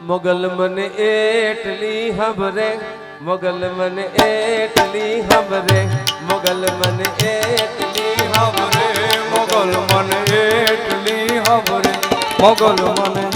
મોગલ મને એટલી હબરે મોગલ મને એટલી હબરે મોગલ મને એટલી હબરે મોગલ મને એટલી હબરે મોગલ મન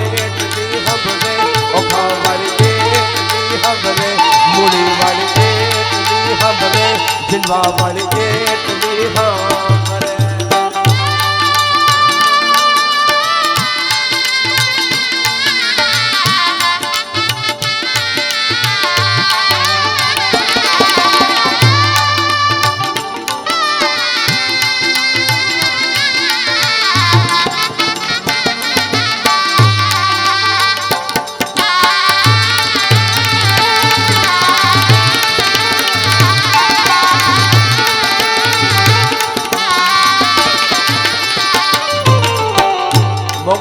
બાવળ જેટલી હા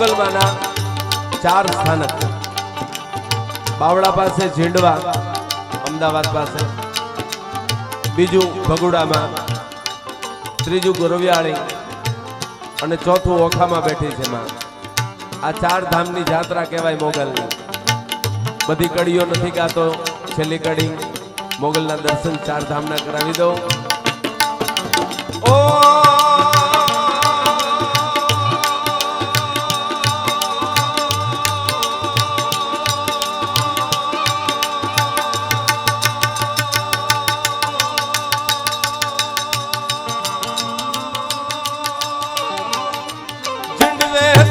મોગલમાના ચાર સ્થાનક બાવળા પાસે ઝીંડવા, અમદાવાદ પાસે. બીજું ભગુડામાં, ત્રીજું ગોરવિયાળી અને ચોથું ઓખામાં બેઠી છે માં. આ ચાર ધામની જાત્રા કહેવાય મોગલની. બધી કડીઓ નથી ગાતો, છેલ્લી કડી મોગલના દર્શન ચાર ધામના કરાવી દઉં. ઓ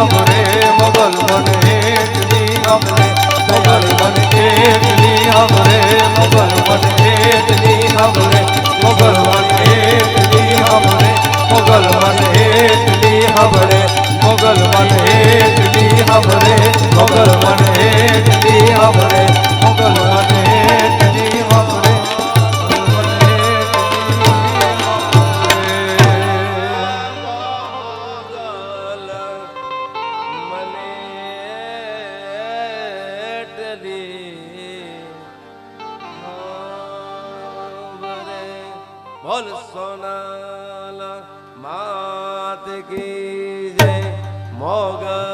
અમને, મોગલ બને એટલી અમને, મોગલ બને એટલી અમને, મોગલ બને એટલી અમને, મોગલ બને એટલી અમને, મોગલ બને એટલી અમને, મોગલ બને એટલી અમને, મોગલ બને બોલ સોનાલા માત કી જય મોગલ?